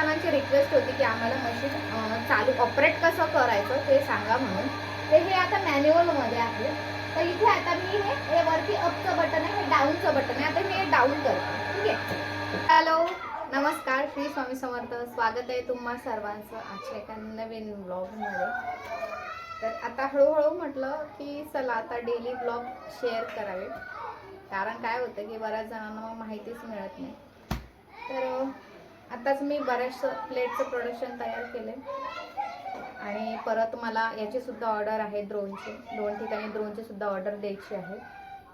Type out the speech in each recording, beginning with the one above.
जणांची रिक्वेस्ट होती की आम्हाला मशीन चालू ऑपरेट कसं करायचं ते सांगा म्हणून. तर हे आता मॅन्युअलमध्ये आहे. तर इथे आता मी हे हे वरती अपचं बटन आहे हे डाऊनचं बटन आहे. आता मी हे डाऊन करते. ठीक आहे? हॅलो नमस्कार. श्री स्वामी समर्थ. स्वागत आहे तुम्हा सर्वांचं आजच्या एका नवीन ब्लॉगमध्ये तर आता हळूहळू म्हटलं की चला आता डेली ब्लॉग शेअर करावे. कारण काय होतं की बऱ्याच जणांना माहितीच मिळत नाही. तर आत्ताच आताच मी बऱ्याचशा प्लेटचं प्रोडक्शन तयार केले आणि परत मला याची सुद्धा ऑर्डर आहे ड्रोनची दोन ठिकाणी ड्रोनची सुद्धा ऑर्डर द्यायची आहे.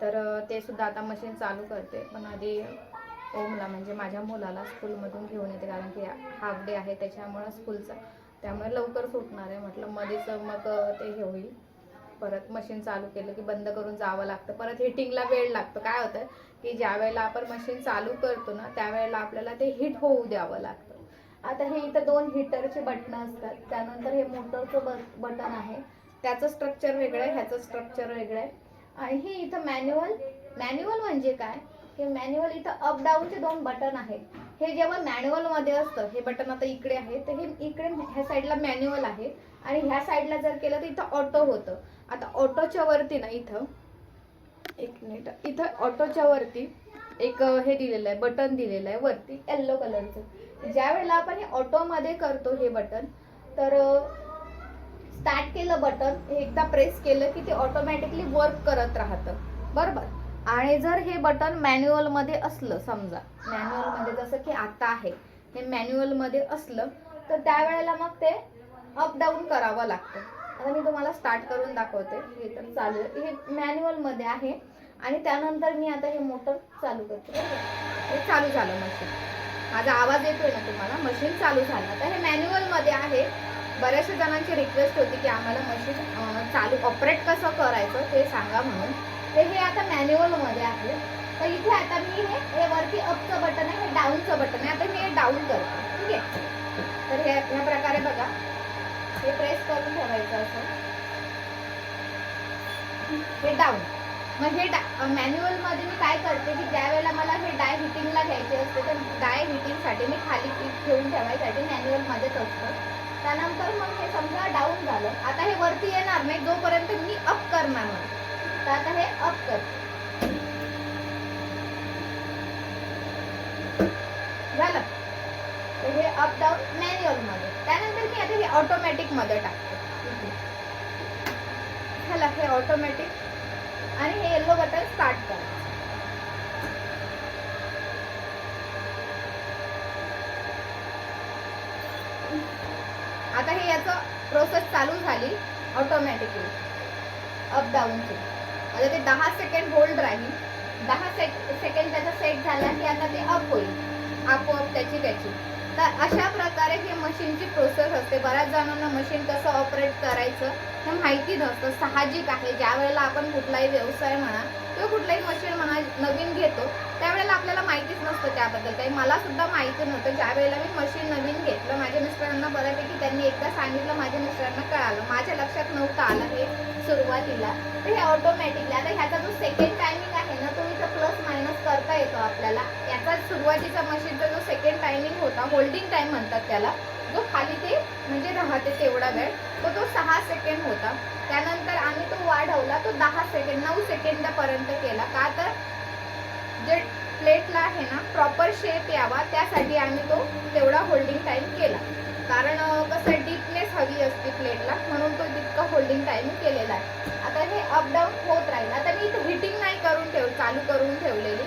तर ते सुद्धा आता मशीन चालू करते. पण आधी हो ओमला म्हणजे माझ्या मुलाला स्कूलमधून घेऊन येते. कारण की हाफ डे आहे त्याच्यामुळं स्कूलचा त्यामुळे लवकर सुटणार आहे. म्हटलं मध्येच मग ते हे होईल. परत मशीन चालू केलं की बंद करून जावं लागतं. परत हिटिंगला वेळ लागतो. काय होतं की ज्या वेळेला आपण मशीन चालू करतो ना त्यावेळेला आपल्याला ते हिट होऊ द्यावं लागतं. आता हे इथं दोन हिटरचे बटणं असतात. त्यानंतर हे मोटरचं ब बटन आहे. त्याचं स्ट्रक्चर वेगळं आहे ह्याचं स्ट्रक्चर वेगळं आहे. आणि हे इथं मॅन्युअल मॅन्युअल म्हणजे काय? हे मॅन्युअल इथं अप डाऊनचे दोन बटन आहेत. हे जेव्हा मॅन्युअलमध्ये असतं हे बटन आता इकडे आहे तर हे इकडे ह्या साईडला मॅन्युअल आहे. आणि ह्या साईडला जर केलं तर इथं ऑटो होतं. आता ऑटोच्या वरती ना इथं एक मिनिट. इथं ऑटोच्या वरती एक हे दिलेलं आहे बटन दिलेलं आहे वरती येल्लो कलरचं ज्या वेळेला आपण हे ऑटोमध्ये करतो हे बटन तर स्टार्ट केलं बटन हे एकदा प्रेस केलं की ते ऑटोमॅटिकली वर्क करत राहतं. बरोबर? आणि जर हे बटन मॅन्युअलमध्ये असलं समजा मॅन्युअलमध्ये जसं की आता आहे हे मॅन्युअलमध्ये असलं तर त्यावेळेला मग ते अप डाऊन करावं लागतं. आता मी तुम्हाला स्टार्ट करून दाखवते. हे तर चालू आहे. हे मॅन्युअलमध्ये आहे. आणि त्यानंतर मी आता हे मोटर चालू करते. हे चालू झालं मशीन माझा आवाज येतोय ना तुम्हाला? मशीन चालू झालं. आता हे मॅन्युअलमध्ये आहे. बऱ्याचशा जणांची रिक्वेस्ट होती की आम्हाला मशीन चालू ऑपरेट कसं करायचं ते सांगा म्हणून. तर हे आता मॅन्युअलमध्ये आहे. तर इथे आता मी हे हे वरती अपचं बटन आहे हे डाऊनचं बटन आहे. आता मी हे डाऊन करते. ठीक आहे? तर हे ह्या प्रकारे बघा. हे प्रेस करून ठेवायचं असं. हे डाऊन मग हे मॅन्युअलमध्ये मी काय करते की ज्या वेळेला मला हे डाय हिटिंगला घ्यायचे असते तर डाय हिटिंगसाठी मी खाली क्लिक ठेवून ठेवायसाठी मॅन्युअल मध्येच असतं. त्यानंतर मग हे समजा डाऊन झालं. आता हे वरती येणार नाही जोपर्यंत मी अप करणार नाही. तर आता हे अप कर. झालं. तर हे अप डाऊन मॅन्युअलमध्ये. मी आता हे ऑटोमॅटिकमध्ये टाकते. इथे. हे ऑटोमॅटिक आणि हे येल्लो बटन स्टार्ट करा. आता हे याचं प्रोसेस चालू झाली ऑटोमॅटिकली अप डाऊनची आता ते दहा सेकंड होल्ड राहील. दहा सेक सेकंड त्याचा सेट झाला की आता ते अप होईल. आपोआप त्याची त्याची. तर अशा प्रकारे हे मशीनची प्रोसेस असते. बऱ्याच जणांना मशीन कसं ऑपरेट करायचं हे माहिती नसतं. साहजिक आहे. ज्या वेळेला आपण कुठलाही व्यवसाय म्हणा किंवा कुठलाही मशीन म्हणा नवीन घेतो त्यावेळेला आपल्याला माहितीच नसतं त्याबद्दल. काही मला सुद्धा माहिती नव्हतं. ज्या वेळेला मी मशीन नवीन घेतलं माझ्या मिस्टरांना बऱ्यापैकी त्यांनी एकदा सांगितलं माझ्या मिस्टरांना कळालं. माझ्या लक्षात नव्हतं आलं हे सुरुवातीला. तर हे ऑटोमॅटिकली आता ह्याचा जो सेकंड टायमिंग आहे ना तो इथं प्लस मायनस करता येतो आपल्याला. याचा सुरुवातीचा मशीनचा जो सेकंड टायमिंग होता होल्डिंग टाइम म्हणतात त्याला जो खाली ते म्हणजे राहते तेवढा वेळ तो तो सहा सेकंड होता. त्यानंतर आम्ही तो वाढवला तो दहा सेकंड नऊ सेकंदापर्यंत केला. का तर जे प्लेटला आहे ना प्रॉपर शेप यावा त्यासाठी आम्ही तो तेवढा होल्डिंग टाईम केला. कारण कसं डीपनेस हवी असते प्लेटला म्हणून तो तितका होल्डिंग टाइम केलेला आहे. आता हे अप डाऊन होत राहील. आता मी इथे हिटिंग नाही करून ठेव चालू करून ठेवलेली.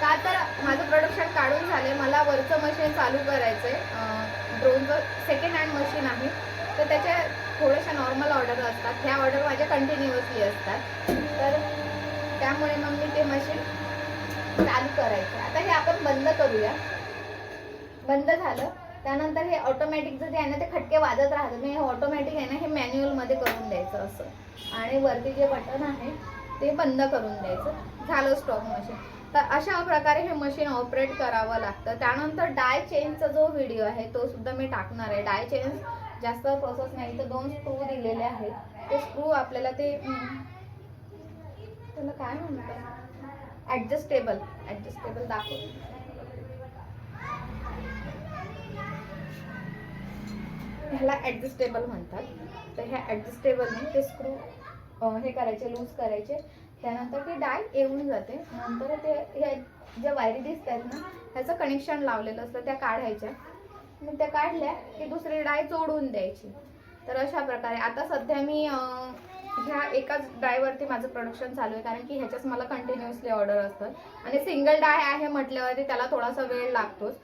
का तर माझं प्रोडक्शन काढून झाले मला वरचं मशीन चालू करायचं आहे ड्रोनचं सेकंड हँड मशीन आहे. तर त्याच्या थोड्याशा नॉर्मल ऑर्डर असतात. ह्या ऑर्डर माझ्या कंटिन्युअसली असतात. तर त्यामुळे मग मी ते मशीन चालू करायचं आता हे आपण बंद करूया. बंद झालं. त्यानंतर हे ऑटोमॅटिक जे आहे ना ते खटके वाजत राहतात. नाही हे ऑटोमॅटिक आहे ना हे मॅन्युअलमध्ये करून द्यायचं असं. आणि वरती जे बटन आहे ते बंद करून द्यायचं. झालं स्टॉक मशीन तर अशा प्रकारे हे मशीन ऑपरेट करावं लागतं. त्यानंतर डाय चेनचा जो व्हिडिओ आहे तो सुद्धा मी टाकणार आहे. डाय चेन जास्त प्रोसेस नाही. तर दोन स्क्रू दिलेले आहेत. ते स्क्रू आपल्याला ते त्याला काय म्हणतात? ऍडजस्टेबल ऍडजस्टेबल दाखव. ह्याला ॲडजस्टेबल म्हणतात. तर ह्या ॲडजस्टेबलने ते स्क्रू हे करायचे लूज करायचे. त्यानंतर ती डाय येऊन जाते. नंतर ते ह्या ज्या वायरी दिसतात ना ह्याचं कनेक्शन लावलेलं असतं त्या काढायच्या. मग त्या काढल्या की दुसरी डाय जोडून द्यायची. तर अशा प्रकारे. आता सध्या मी ह्या एकाच डायवरती माझं प्रोडक्शन चालू आहे. कारण की ह्याच्याच मला कंटिन्युअसली ऑर्डर असतात. आणि सिंगल डाय आहे म्हटल्यावरती त्याला थोडासा वेळ लागतोच.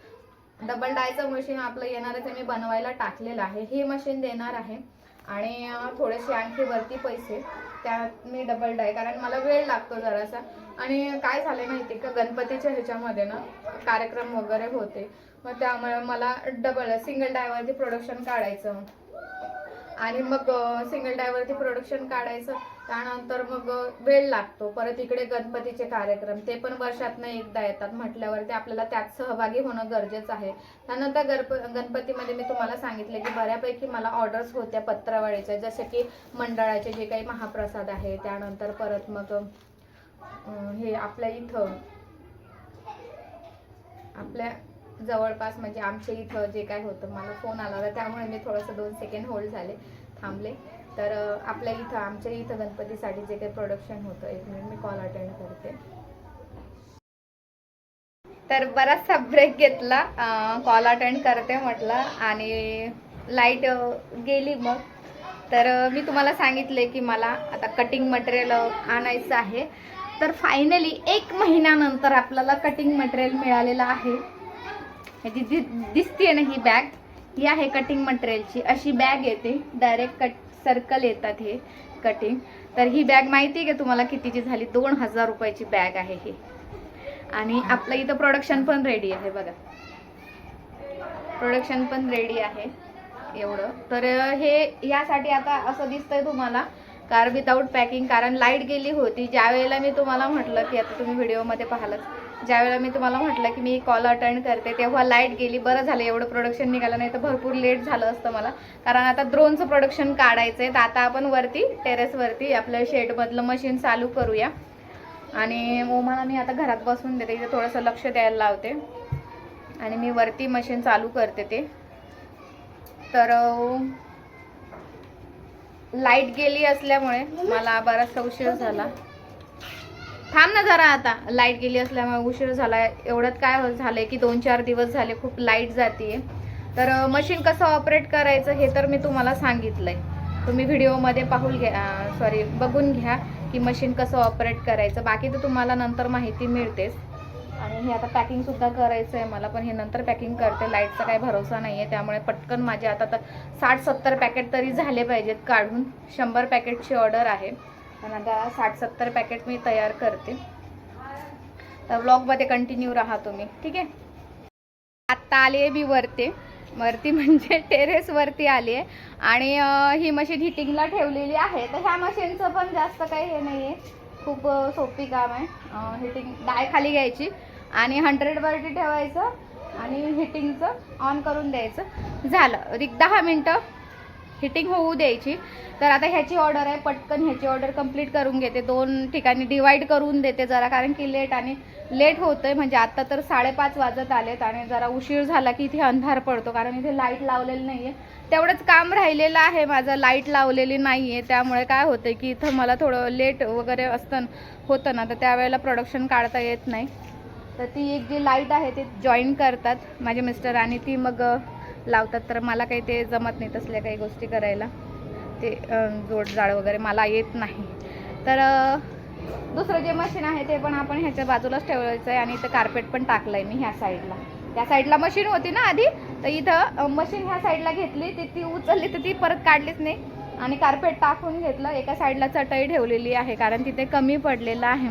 डबल डायचं मशीन आपलं येणार आहे. मी बनवायला टाकलेलं आहे. हे मशीन देणार आहे. आणि थोडेसे आणखी वरती पैसे. त्यात मी डबल डाय कारण मला वेळ लागतो जरासा. आणि काय झालं माहिती का? गणपतीच्या ह्याच्यामध्ये ना कार्यक्रम वगैरे होते. मग त्यामुळे मला डबल सिंगल डायवरती प्रोडक्शन काढायचं. आणि मग सिंगल डायवरती प्रोडक्शन काढायचं. त्यानंतर मग वेळ लागतो. परत इकडे गणपतीचे कार्यक्रम ते पण वर्षातनं एकदा येतात म्हटल्यावरती आपल्याला त्यात सहभागी होणं गरजेचं आहे. त्यानंतर गणप गणपतीमध्ये मी तुम्हाला सांगितले की बऱ्यापैकी मला ऑर्डर्स होत्या पत्रावळीच्या जसे की मंडळाचे जे काही महाप्रसाद आहे त्यानंतर परत मग हे आपल्या इथं आपल्या जवळपास म्हणजे आमच्या इथं जे काय होतं मला फोन आला होता त्यामुळे मी थोडंसं दोन सेकंड होल्ड झाले थांबले. तर आपल्या इथं आमच्या इथं गणपतीसाठी जे काही प्रोडक्शन होतं एक मिनिट मी कॉल अटेंड करते. तर बराचसा ब्रेक घेतला. कॉल अटेंड करते म्हटलं आणि लाइट गेली मग. तर मी तुम्हाला सांगितले की मला आता कटिंग मटेरियल आणायचं आहे. तर फायनली एक महिन्यानंतर आपल्याला कटिंग मटेरियल मिळालेलं आहे. ह्याची दि दिसते ना ही बॅग ही आहे कटिंग मटेरियलची अशी बॅग येते. डायरेक्ट कट सर्कल येतात हे कटिंग तर ही बॅग माहिती आहे का तुम्हाला कितीची झाली? दोन हजार रुपयाची बॅग आहे ही. आणि आपलं इथं प्रोडक्शन पण रेडी आहे बघा. प्रोडक्शन पण रेडी आहे एवढं. तर हे यासाठी आता असं दिसतंय तुम्हाला कार विदाऊट पॅकिंग कारण लाइट गेली होती. ज्या वेळेला मी तुम्हाला म्हटलं की आता तुम्ही व्हिडिओमध्ये पाहालच. ज्यावेळेला मी तुम्हाला म्हटलं की मी कॉल अटेंड करते तेव्हा लाइट गेली बरं झालं एवढं प्रोडक्शन निघालं नाही तर भरपूर लेट झालं असतं मला. कारण आता ड्रोनचं प्रोडक्शन काढायचं आहे तर आता आपण वरती टेरेसवरती आपलं शेडमधलं मशीन चालू करूया. आणि ओमाला मी आता घरात बसून देते इथे थोडंसं लक्ष द्यायला लावते. आणि मी वरती मशीन चालू करते ते. तर लाइट गेली असल्यामुळे मला बराच उशीर झाला. थांब ना जरा आता. लाइट गेली असल्यामुळे उशीर झाला. एवढ्यात काय झालं झालंय की दोन चार दिवस झाले खूप लाइट जाते तर मशीन कसं ऑपरेट करायचं हे तर मी तुम्हाला सांगितलंय. तुम्ही व्हिडिओमध्ये पाहून घ्या सॉरी बघून घ्या की मशीन कसं ऑपरेट करायचं. बाकी तर तुम्हाला नंतर माहिती मिळतेच. आणि हे आता पॅकिंगसुद्धा करायचं आहे मला पण हे नंतर पॅकिंग करते. लाईटचा काही भरोसा नाही आहे त्यामुळे पटकन माझे आता तर साठ सत्तर पॅकेट तरी झाले पाहिजेत काढून. शंभर पॅकेटची ऑर्डर आहे. पण आता साठ सत्तर पॅकेट मी तयार करते. तर ब्लॉगमध्ये कंटिन्यू राहा तुम्ही ठीक आहे? आत्ता आली आहे मी वरती. वरती म्हणजे टेरेसवरती आली आहे आणि ही मशीन हिटिंगला ठेवलेली आहे. तर ह्या मशीनचं पण जास्त काही हे नाही आहे खूप सोपी काम आहे. हिटिंग डाय खाली घ्यायची आणि हंड्रेडवरती ठेवायचं आणि हिटिंगचं ऑन करून द्यायचं. झालं. एक दहा मिनटं. हिटिंग होऊ द्यायची. तर आता ह्याची ऑर्डर आहे पटकन ह्याची ऑर्डर कंप्लीट करून घेते. दोन ठिकाणी डिवाईड करून देते जरा कारण की लेट आणि लेट होतं आहे म्हणजे आत्ता तर साडेपाच वाजत आलेत आणि जरा उशीर झाला की इथे अंधार पडतो कारण इथे लाइट लावलेली नाही आहे तेवढंच काम राहिलेलं आहे माझं लाइट लावलेली नाही आहे त्यामुळे काय होतं की इथं मला थोडं लेट वगैरे असतं होतं ना. तर त्यावेळेला प्रोडक्शन काढता येत नाही. तर ती एक जी लाइट आहे ते जॉईन करतात. माझे मिस्टर आणि ती मग लावतात तर मला काही ते जमत नाही तसल्या काही गोष्टी करायला. ते जोडजाड जोड जाड वगैरे मला येत नाही. तर दुसरं जे मशीन आहे ते पण आपण ह्याच्या बाजूलाच ठेवायचं आहे आणि इथं कार्पेट पण टाकलं आहे मी ह्या साईडला त्या साईडला मशीन होती ना आधी तर इथं मशीन ह्या साईडला घेतली ती ती उचलली तर ती परत काढलीच नाही. आणि कार्पेट टाकून घेतलं एका साईडला चटई ठेवलेली आहे कारण तिथे कमी पडलेलं आहे.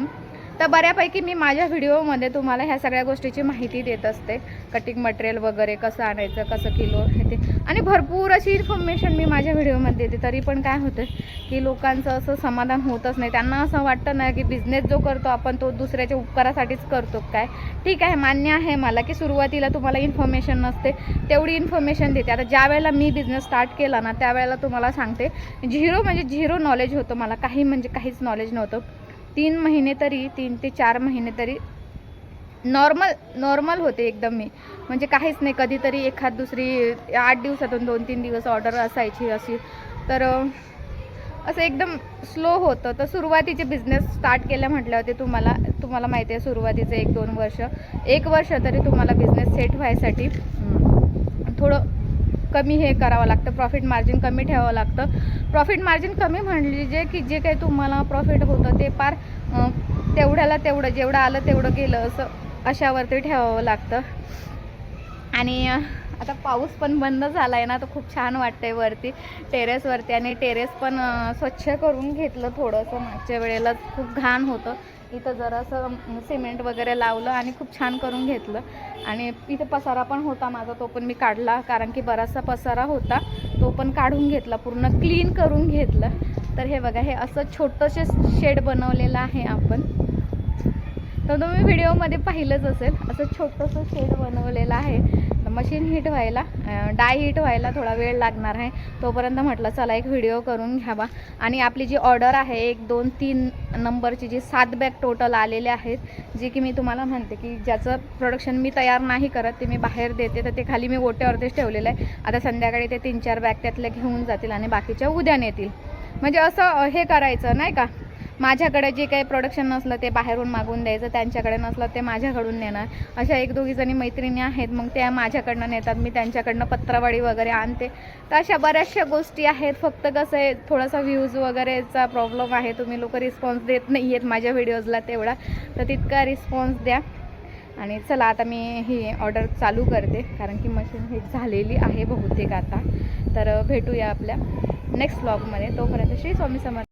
तर बऱ्यापैकी मी माझ्या व्हिडिओमध्ये तुम्हाला ह्या सगळ्या गोष्टीची माहिती देत असते. कटिंग मटेरियल वगैरे कसं आणायचं कसं किलो हे ते. आणि भरपूर अशी इन्फॉर्मेशन मी माझ्या व्हिडिओमध्ये देते. तरी पण काय होतं की लोकांचं असं समाधान होतच नाही. त्यांना असं वाटतं ना की बिझनेस जो करतो आपण तो दुसऱ्याच्या उपकारासाठीच करतो काय? ठीक आहे मान्य आहे मला की सुरुवातीला तुम्हाला इन्फॉर्मेशन नसते. तेवढी इन्फॉर्मेशन देते. आता ज्या वेळेला मी बिझनेस स्टार्ट केला ना त्यावेळेला तुम्हाला सांगते. झिरो म्हणजे झिरो नॉलेज होतं मला. काही म्हणजे काहीच नॉलेज नव्हतं. तीन महिने तरी तीन ते चार महिने तरी नॉर्मल नॉर्मल होते एकदम मी. म्हणजे काहीच नाही कधीतरी एखाद दुसरी आठ दिवसातून दोन तीन दिवस ऑर्डर असायची अशी. तर असं एकदम स्लो होतं. तर सुरुवातीचे बिझनेस स्टार्ट केल्या म्हटल्यावरती तुम्हाला तुम्हाला माहिती आहे सुरुवातीचं एक दोन वर्ष. एक वर्ष तरी तुम्हाला बिझनेस सेट व्हायसाठी. थोडं कमी हे करावं लागतं प्रॉफिट मार्जिन कमी ठेवावं लागतं. प्रॉफिट मार्जिन कमी म्हणजे जे की जे काही तुम्हाला प्रॉफिट होतं ते पार तेवढ्याला तेवढं जेवढं आलं तेवढं गेलं असं अशावरती ठेवावं लागतं. आणि आता पाऊस पण बंद झाला आहे ना तर खूप छान वाटतंय वरती टेरेसवरती आणि टेरेस पण स्वच्छ करून घेतलं थोडंसं. मागच्या वेळेला खूप घाण होतं. इथं जरासं सिमेंट वगैरे लावलं आणि खूप छान करून घेतलं. आणि इथे पसारा पण होता माझा तो पण मी काढला कारण की बराचसा पसारा होता तो पण काढून घेतला पूर्ण क्लीन करून घेतलं. तर हे बघा हे असं छोटंसे शेड बनवलेलं आहे आपण. तर तुम्ही व्हिडिओमध्ये पाहिलंच असेल असं छोटंसं शेड बनवलेलं आहे. मशीन हीट व्हायला डाय हीट व्हायला थोडा वेळ लागणार आहे. तोपर्यंत म्हटलं चला एक व्हिडिओ करून घ्यावा. आणि आपली जी ऑर्डर आहे एक दोन तीन नंबरची जी सात बॅग टोटल आलेले आहेत जी की मी तुम्हाला म्हणते की ज्याचं प्रोडक्शन मी तयार नाही करत ते मी बाहेर देते तर ते खाली मी गोट्यावरतीच ठेवलेलं आहे. आता संध्याकाळी ते तीन चार बॅग त्यातल्या घेऊन जातील आणि बाकीच्या उद्या नेतील. म्हणजे असं हे करायचं नाही का? माझ्याकडे जे काही प्रोडक्शन नसलं ते बाहेरून मागून द्यायचं त्यांच्याकडे नसलं ते माझ्याकडून नेणार अशा एक दोघी जणी मैत्रिणी आहेत मग त्या माझ्याकडनं नेतात मी त्यांच्याकडनं पत्रावळी वगैरे आणते. तर अशा बऱ्याचशा गोष्टी आहेत. फक्त कसं आहे थोडासा व्ह्यूज वगैरेचा प्रॉब्लेम आहे. तुम्ही लोक रिस्पॉन्स देत नाही आहेत माझ्या व्हिडिओजला तेवढा. तर तितका रिस्पॉन्स द्या. आणि चला आता मी ही ऑर्डर चालू करते. कारण की मशीन हे झालेली आहे बहुतेक आता. तर भेटूया आपल्या नेक्स्ट ब्लॉगमध्ये तोपर्यंत श्री स्वामी समर्थ